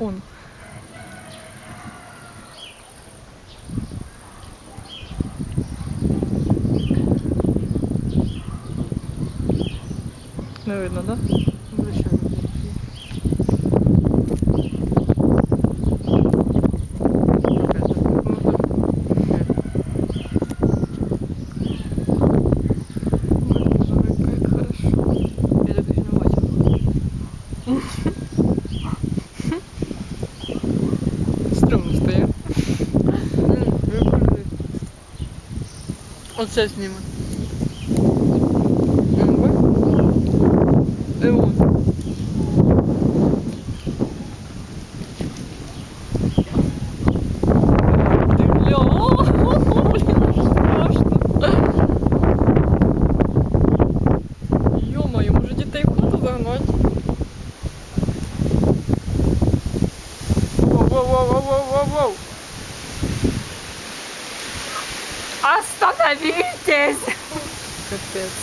Он. Не видно, да? Звичайно. Оце зніме. І он. Бля, о, блін, страшно. Йо-моє, може дітей в хату загнати? Воу-воу-воу-воу-воу-воу! Остановитесь! Капець.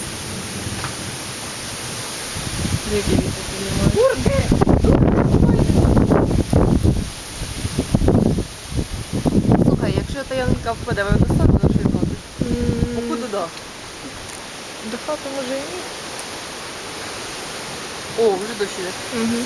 Які вітер піднімають. Слухай, якщо та ялинка впаде, ви достанете до нашої хати? Походу, да. До хати може і ні. О, вже дощ іде. Угу.